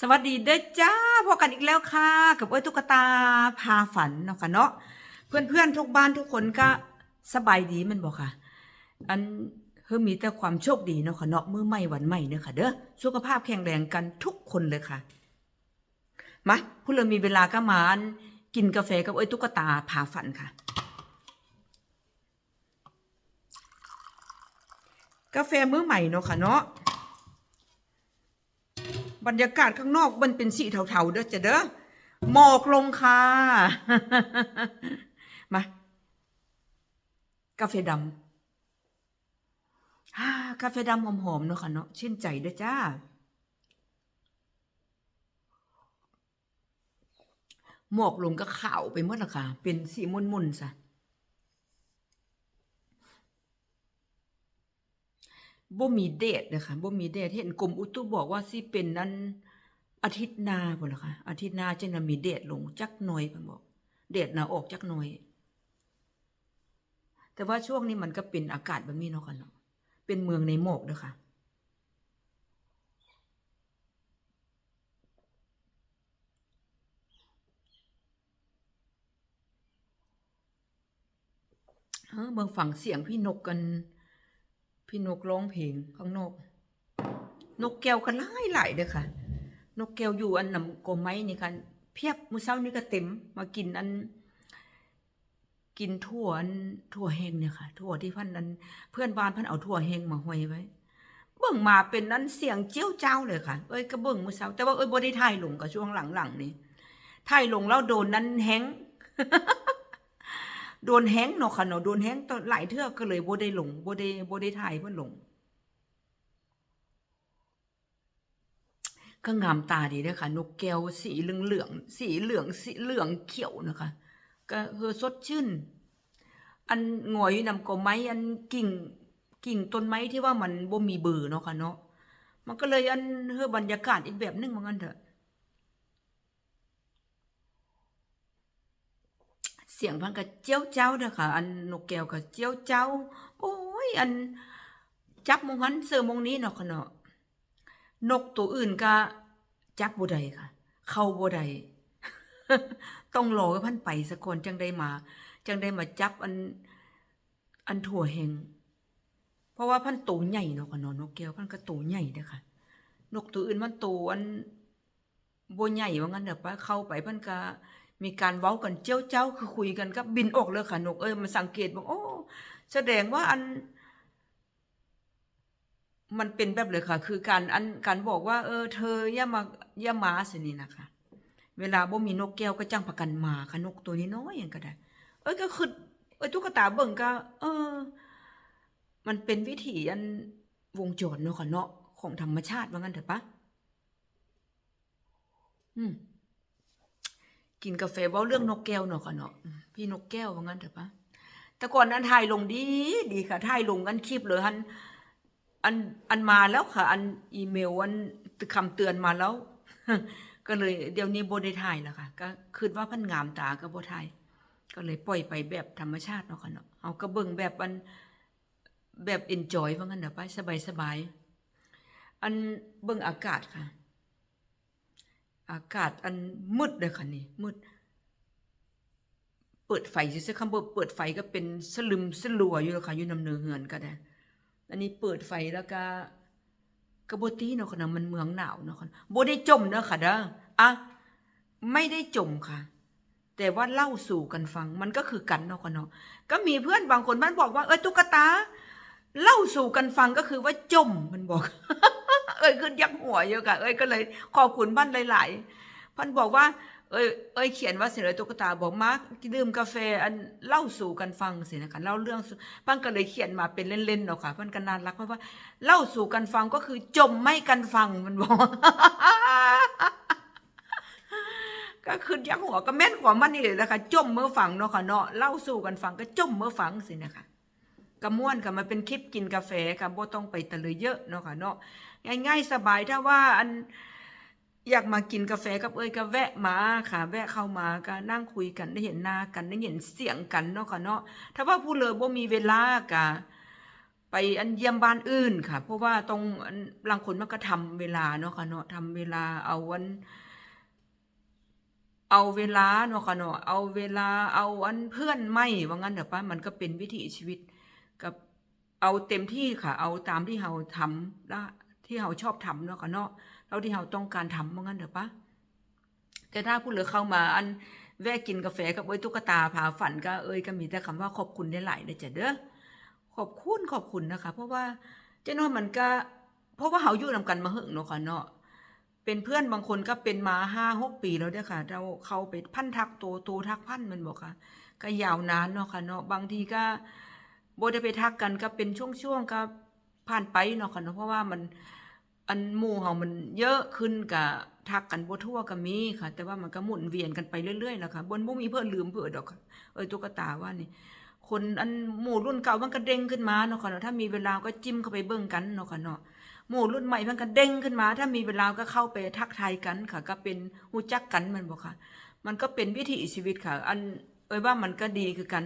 สวัสดีเด้อจ้าพบกันอีกแล้วค่ะ กับเอ้ยตุ๊กตาพาฝันเนาะค่ะเนาะเพื่อนๆทุกบ้านทุกคนก็สบายดีมันบอกค่ะ อันเฮ้มีแต่ความโชคดีเนาะค่ะเนาะมือใหม่วันใหม่เนาะค่ะเด้อสุขภาพแข็งแรงกันทุกคนเลยค่ะมาผู้เรามีเวลาก็มากินกาแฟกับเอ้ยตุ๊กตาพาฝันค่ะ กาแฟมื้อใหม่เนาะค่ะเนาะ บรรยากาศข้างนอกมันเป็นสีเทาๆเด้อจ้ะเด้อหมอกลงค่ะ มากาแฟดำฮ่ากาแฟดำหอมๆเนาะค่ะเนาะชื่นใจเด้อจ้า หมอกลงก็ขาวไปหมดละค่ะ เป็นสีมุนๆซะ บ่มีเดทนะคะบ่มีเดทเห็นกรมอุตุบอกว่าสิเป็นนั้นอาทิตย์หน้าพุ่นล่ะค่ะอาทิตย์หน้าจะน่ะมีเดทลงจักหน่อยเพิ่นบอก เดทน่ะออกจักหน่อย แต่ว่าช่วงนี้มันก็เป็นอากาศแบบนี้เนาะค่ะเนาะเป็นเมืองในหมอกเด้อค่ะเออเบิ่งฟังเสียงพี่นกกัน พี่นกร้องเพลงข้างนอก นกแก้วกันหลายหลายเด้อค่ะ นกแก้วอยู่อันนำกอไม้นี่กันเพียบมื้อเช้านี่ก็เต็ม มากินอัน กินถั่วอันถั่วแห้งเนี่ยค่ะ ถั่วที่พันนั้น เพื่อนบ้านพันเอาถั่วแห้งมาห้อยไว้เบิ่งมาเป็นนั้นเสียงเจียวเจ้าเลยค่ะ เอ้ยก็เบิ่งมื้อเช้าแต่ว่าเอ้ยบ่ได้ถ่ายลงกับช่วงหลังๆนี่ถ่ายลงแล้วโดนนั้นแฮง โดนแฮงเนาะค่ะเนาะโดนแฮงตอนหลายเทื่อก็เลยบ่ได้ลงบ่ได้บ่ได้ถ่ายเพิ่นลงก็งามตาดีเด้อค่ะ นกแก้วสีเหลืองๆสีเหลืองสีเหลืองเขียวนะคะ ก็เฮอสดชื่น อันงอยอยู่นำกอไม้อันกิ่งกิ่งต้นไม้ที่ว่ามันบ่มีเบอเนาะค่ะเนาะมันก็เลยอันเฮอบรรยากาศอีกแบบนึงว่างั้นเถอะ เสียงพันก็เจียวเจ้าเด้อค่ะ อันนกแก้วก็เจียวเจ้า โอ้ย อันจับมงหันเสือมงนี้เนาะค่ะเนาะนกตัวอื่นก็จับบ่ได้ค่ะ เข้าบ่ได้ต้องรอให้พันไปสักคนจังได้มา จังได้มาจับอัน อันถั่วแหงเพราะว่าพันโตใหญ่เนาะค่ะเนาะนกแก้วพันก็โตใหญ่เด้อค่ะ นกตัวอื่นมันโตอันบ่ใหญ่ว่างั้นเด้อปะเข้าไปพิ่นก็ มีการเว้ากันเจ้าเจ้าคือคุยกันก็บินออกเลยค่ะนกเอ้ยมันสังเกตบอกโอ้แสดงว่าอัน มันเป็นแบบเลยค่ะ คือการอันการบอกว่า เออ เธออย่ามาอย่ามาสินี่นะคะ เวลาบ่มีนกแก้วก็จ้างประกันมาค่ะนกตัวนี้น้อยอย่างก็ได้ เอ้ยก็คือเอ้ยตุ๊กตาเบิ่งก็ เออ มันเป็นวิถีอันวงจรเนาะค่ะเนาะของธรรมชาติว่างั้นเถอะปะอืม กินกาแฟเว้าเรื่องนกแก้วเนาะค่ะเนาะพี่นกแก้วว่างั้นเถอะปะแต่ก่อนนั้นถ่ายลงดีดีค่ะถ่ายลงกันคลิปเลยฮันอันอันมาแล้วค่ะ อันอีเมลอันคำเตือนมาแล้ว ก็เลยเดี๋ยวนี้โบได้ถ่ายแล้วค่ะ ก็คิดว่าพันงามตาก็บ่ถ่ายก็เลยปล่อยไปแบบธรรมชาติเนาะค่ะเนาะเอาก็เบิ่งแบบอันแบบเอนจอยว่างั้นเด้อไปะสบายๆอันเบิ่งอากาศค่ะ อากาศอันมืดเลยค่ะนี่มืด เปิดไฟซื่อๆคำว่าเปิดไฟก็เป็นสลึมสลัวอยู่แล้วค่ะอยู่นำเนือเฮือนก็ได้อันนี้เปิดไฟแล้วก็กระบตีเนาะค่ะนะมันเมืองหนาวเนาะค่ะบได้จมเนาะค่ะเด้ออะไม่ได้จมค่ะ แต่ว่าเล่าสู่กันฟังมันก็คือกันเนาะค่ะเนาะก็มีเพื่อนบางคนมันบอกว่าเอ้ยตุ๊กตา เล่าสู่กันฟังก็คือว่าจมมันบอก เอ้ยขึ้นยักหัวเยอะค่ะ เอ้ยก็เลยขอบคุณบ้านหลายๆพันบอกว่า เอ้ยเอ้ยเขียนว่าเสียเลยตุ๊กตาบอกมาร์กดื่มกาแฟอันเล่าสู่กันฟังสินะคะเล่าเรื่องพันก็เลยเขียนมาเป็นเล่นๆเนาะค่ะพันก็น่ารักเพราะว่า เล่าสู่กันฟังก็คือจมไม่กันฟังมันบอกก็คือยักหัวก็แม่นกว่ามันนี่เลยนะคะจมเมื่อฟังเนาะค่ะเนาะเล่าสู่กันฟังก็จมเมื่อฟังสินะคะ กระม่วนค่ะมันเป็นคลิปกินกาแฟค่ะบ่ต้องไปตะเลยเยอะเนาะค่ะเนาะง่ายๆสบายถ้าว่าอันอยากมากินกาแฟกับเอ้ยก็แวะมาค่ะ แวะเข้ามาก็นั่งคุยกันได้เห็นหน้ากันได้เห็นเสียงกันเนาะค่ะเนาะถ้าว่าผู้เลอบ่มีเวลากะไปอันเยี่ยมบ้านอื่นค่ะ เพราะว่าตรงอันบางคนมันก็ทำเวลาเนาะค่ะเนาะทำเวลาเอาวัน เอาเวลาเนาะค่ะเนาะเอาเวลาเอาอันเพื่อนไม่ว่างั้นเถอะป้ามันก็เป็นวิถีชีวิต เอาเต็มที่ค่ะ เอาตามที่เราทำละที่เราชอบทำเนาะค่ะเนาะแล้วที่เราต้องการทำว่างั้นเถอะป้าแต่ถ้าผู้เหลือเข้ามาอันแวะกินกาแฟกับเอ้ยตุ๊กตาพาฝันก็เอ้ยก็มีแต่คำว่าขอบคุณได้หลายเลยจ้ะเด้อขอบคุณขอบคุณนะคะ เพราะว่าเจ้น้อยมันก็ เพราะว่าเขาอยู่นำกันมาหึงเนาะค่ะเนาะเป็นเพื่อนบางคนก็เป็นมาห้าหกปีแล้วเด้อค่ะ เราเขาไปพันทักโตโตทักพันมันบอกค่ะ ก็ยาวนานเนาะค่ะเนาะบางทีก็ บ่ได้ไปทักกันก็เป็นช่วงๆก็ผ่านไปเนาะค่ะเนาะเพราะว่ามันอันหมู่เฮามันเยอะขึ้นก็ทักกันบ่ทั่วก็มีค่ะ แต่ว่ามันก็หมุนเวียนกันไปเรื่อยๆแหละค่ะบนบ่มีเพื่อนลืมเพื่อดอกค่ะเอ้ยตุ๊กตาว่านี่คนอันหมู่รุ่นเก่ามันก็เด้งขึ้นมาเนาะค่ะเนาะถ้ามีเวลาก็จิ้มเข้าไปเบิ่งกันเนาะค่ะเนาะหมู่รุ่นใหม่มันก็เด้งขึ้นมา ถ้ามีเวลาก็เข้าไปทักทายกันค่ะ ก็เป็นหูจักกันมันบอกค่ะ มันก็เป็นวิถีชีวิตค่ะ อันเอ้ยว่ามันก็ดีคือกัน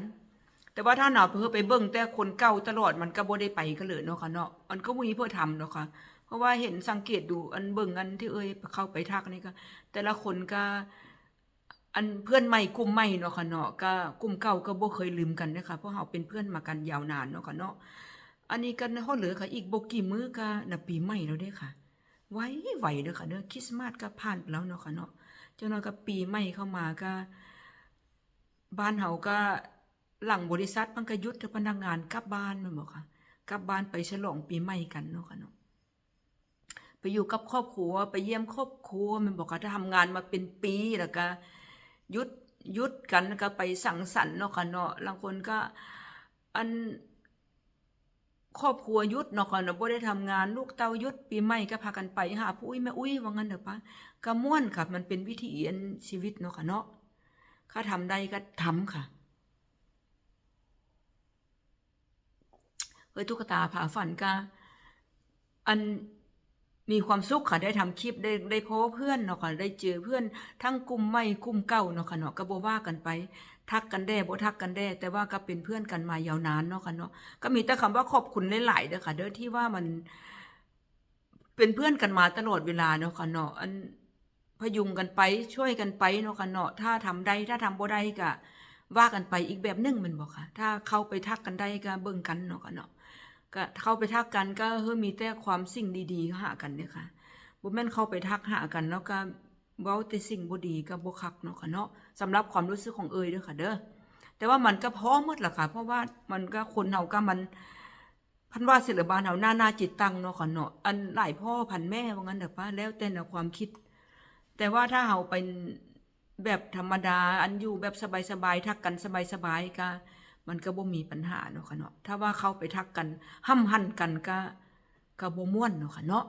แต่ว่าถ้าหนาเพื่อไปเบิ่งแต่คนเก่าตลอดมันก็บ่ได้ไปกันเลยเนาะค่ะเนาะมันก็มีเพื่อทำเนาะค่ะเพราะว่าเห็นสังเกตดูอันเบิ่งอันที่เอ้ยเข้าไปทักนี่ก็แต่ละคนก็ อันเพื่อนใหม่กลุ่มใหม่เนาะค่ะเนาะก็กลุ่มเก่าก็บ่เคยลืมกันนะคะเพราะเราเป็นเพื่อนมากันยาวนานเนาะค่ะเนาะอันนี้กันฮอดเหลือค่ะ อีกบ่กี่มื้อก็น่ะปีใหม่แล้วเด้ค่ะ ไว้ไวเด้อค่ะเด้อคริสต์มาสก็ผ่านไปแล้วเนาะค่ะเนาะจังนั้นก็ปีใหม่เข้ามาก็ บ้านเฮาก็ หลังบริษัทมันก็ยุดให้พนักงานกลับบ้านม่นบ่ค่ะ กลับบ้านไปฉลองปีใหม่กันเนาะค่ะเนาะไปอยู่กับครอบครัวไปเยี่ยมครอบครัวมันบอกว่าถ้าทำงานมาเป็นปีแล้วก็ยุดยุดกันแล้วก็ไปสังสรรค์เนาะค่ะเนาะบางคนก็อันครอบครัวยุดเนาะค่ะเนาะบ่ได้ทำงานลูกเต้ายุดปีใหม่ก็พากันไปหาผู้อุ้ยแม่อุ้ยว่างั้นเด้อปะก็ม่วนค่ะ มันเป็นวิถีอันชีวิตเนาะค่ะเนาะถ้าทำได้ก็ทำค่ะ เอ้ยตุ๊กตาผาฝันก็อันมีความสุขค่ะได้ทำคลิปได้ได้พบเพื่อนเนาะค่ะได้เจอเพื่อนทั้งกลุ่มใหม่กลุ่มเก่าเนาะค่ะเนาะก็บ่ว่ากันไป ทักกันแด้บ่ทักกันแด้แต่ว่าก็เป็นเพื่อนกันมายาวนานเนาะค่ะเนาะก็มีแต่คำว่าขอบคุณหลายๆเด้อค่ะ เด้อที่ว่ามัน เป็นเพื่อนกันมาตลอดเวลาเนาะค่ะเนาะอันพยุงกันไปช่วยกันไปเนาะค่ะเนาะถ้าทำได้ถ้าทำบ่ได้ก็ว่ากันไปอีกแบบนึงมันบอกค่ะ ถ้าเข้าไปทักกันได้ก็เบิ่งกันเนาะค่ะเนาะ ก็เข้าไปทักกันก็เฮ้ยมีแต่ความสิ่งดีๆหากันเด้อค่ะบ่แม่นเข้าไปทักหากันแล้วก็เว้าแต่สิ่งบ่ดีก็บ่คักเนาะค่ะเนาะสำหรับความรู้สึกของเอยเด้อค่ะ เด้อแต่ว่ามันก็พอหมดล่ะค่ะ เพราะว่ามันก็คนเฮาก็มันพันว่าศิลบานเฮาหน้าหน้าจิตตังเนาะค่ะเนาะอันหลายพ่อพันแม่ว่างั้นเด้อป้าแล้วแต่แนวความคิด แต่ว่าถ้าเฮาเป็นแบบธรรมดาอันอยู่แบบสบายๆทักกันสบายๆก็ มันก็บ่มีปัญหาเนาะค่ะเนาะถ้าว่าเข้าไปทักกันห้ำหั่นกันก็ก็บ่ม่วนเนาะค่ะเนาะ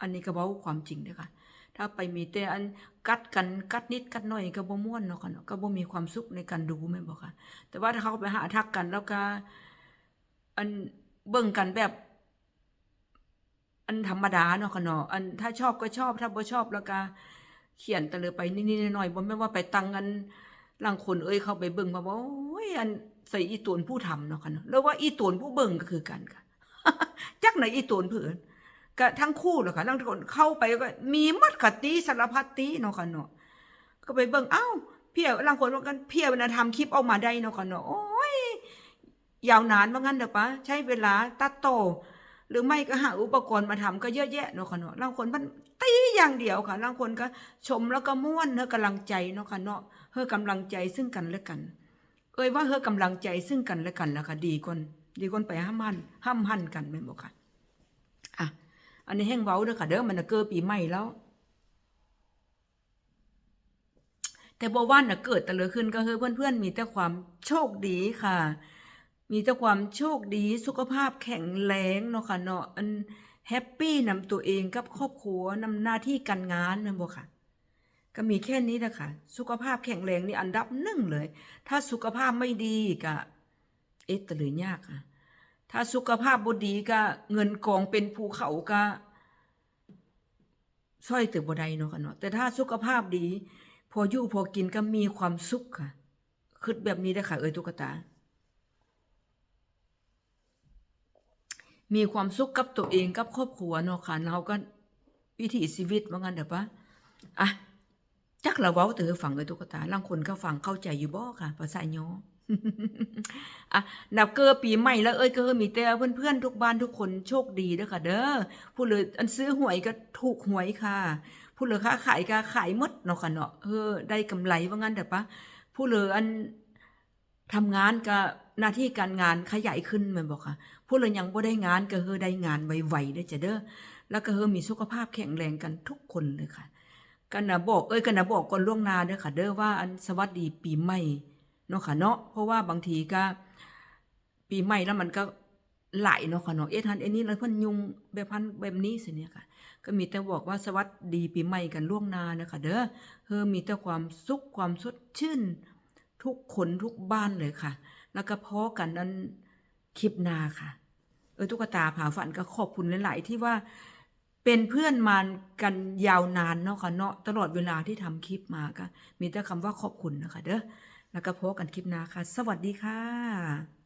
อันนี้ก็เว้าความจริงเด้อค่ะถ้าไปมีแต่อันกัดกันกัดนิดกัดหน่อยก็บ่ม่วนเนาะค่ะเนาะก็บ่มีความสุขในการดูแม่นบ่ค่ะ แต่ว่าถ้าเขาไปหาทักกันแล้วก็อันเบิ่งกันแบบ อันธรรมดาเนาะค่ะเนาะอันถ้าชอบก็ชอบถ้าบ่ชอบแล้วก็เขียนต่เลยไปนิดๆหน่อยๆบ่แม่นว่าไปตังกัน ลางคนเอ้ยเข้าไปเบิ่งมาว่าโอ้ยอันใส่อีตวนผู้ทำเนาะค่ะเนาะแล้วว่าอีตวนผู้เบิ่งก็คือกันค่ะจักไหนอีตวนเพิ่นก็ทั้งคู่แหละค่ะลางคนเข้าไปก็มีหมดค่ะตีสารพัดตีเนาะค่ะเนาะก็ไปเบิ่งอ้าวเพียลางคนว่ากันเพียนะทำคลิปออกมาได้เนาะค่ะเนาะโอ้ยยาวนานว่างั้นเด้อปะใช้เวลาตัดต่อ หรือไม่ก็หาอุปกรณ์มาทำก็เยอะแยะเนาะค่ะเนาะบางคนมันตีอย่างเดียวค่ะบางคนก็ชมแล้วก็ม่วนเฮอกำลังใจเนาะค่ะเนาะเฮอกำลังใจซึ่งกันและกัน เอ้ยว่าเฮอกำลังใจซึ่งกันและกันแล่ะค่ะดีกว่าดีกว่าไปห้ามหันห้ามหันกันแม่นบ่ค่ะอะอันนี้แห้งเว้าเด้อค่ะเด้อมันน่ะเกิดปีใหม่แล้ว แต่บ่ว่าน่ะเกิดแต่เลยขึ้นก็คือเพื่อนๆมีแต่ความโชคดีค่ะ มีแต่ความโชคดีสุขภาพแข็งแรงเนาะค่ะเนาะอันแฮปปี้นำตัวเองกับครอบครัวนำหน้าที่การงานนั่นบ่ค่ะ ก็มีแค่นี้แหละคะสุขภาพแข็งแรงนี่อันดับหนึ่งเลย ถ้าสุขภาพไม่ดีก็เอ๊ะตะเลยยากค่ะถ้าสุขภาพบ่ดีก็เงินกองเป็นภูเขาก็ช่อยตึกบ่ได้เนาะค่ะเนาะแต่ถ้าสุขภาพดี พออยู่พอกินก็มีความสุขค่ะคิดแบบนี้ได้ค่ะ เอ้ยตุ๊กตา มีความสุขกับตัวเองกับครอบครัวเนาะค่ะเราก็วิถีชีวิตว่างั้นเด้อปะอะจักละเว้าเตอฟังเลยตุ๊กตาลางคนก็ฟังเข้าใจอยู่บ่ค่ะภาษาย้ออะนับเกอปีใหม่แล้วเอ้ยก็มีแต่เพื่อนๆทุกบ้านทุกคนโชคดีเด้อค่ะเด้อผู้เลยอันซื้อหวยก็ถูกหวยค่ะผู้เลยค้าขายก็ขายมดเนาะค่ะเนาะเออได้กำไรว่างั้นเด้อปะผู้เลยอันทำงานก็ หน้าที่การงานขยายขึ้นม่นบอกค่ะผู้เลยยังบ่ได้งานก็เฮอได้งานไวๆเด้จ้ะเด้อแล้วก็เฮอมีสุขภาพแข็งแรงกันทุกคนเลยค่ะกันนะบอกเอ้ยกันนะบอกก่อนล่วงหน้าเด้อค่ะ เด้อว่าอันสวัสดีปีใหม่เนาะค่ะเนาะเพราะว่าบางทีก็ ปีใหม่แล้วมันก็หลายเนาะค่ะเนาะเอ๊ะทันเอ็นนี้แล้วพิ่นยุงแบบพันแบบนี้สิเนี่ยค่ะ ก็มีแต่บอกว่าสวัสดีปีใหม่กันล่วงหน้านะคะเด้อเฮอมีแต่ความสุขความสดชื่น ทุกคนทุกบ้านเลยค่ะ แล้วก็พอกันนั้นคลิปนาค่ะ เออตุ๊กตาผาฝันก็ขอบคุณหลาย ๆ ที่ว่าเป็นเพื่อนมากันยาวนานเนาะค่ะเนาะตลอดเวลาที่ทำคลิปมาก็มีแต่คำว่าขอบคุณนะคะเด้อแล้วก็พบกันคลิปหน้าค่ะ สวัสดีค่ะ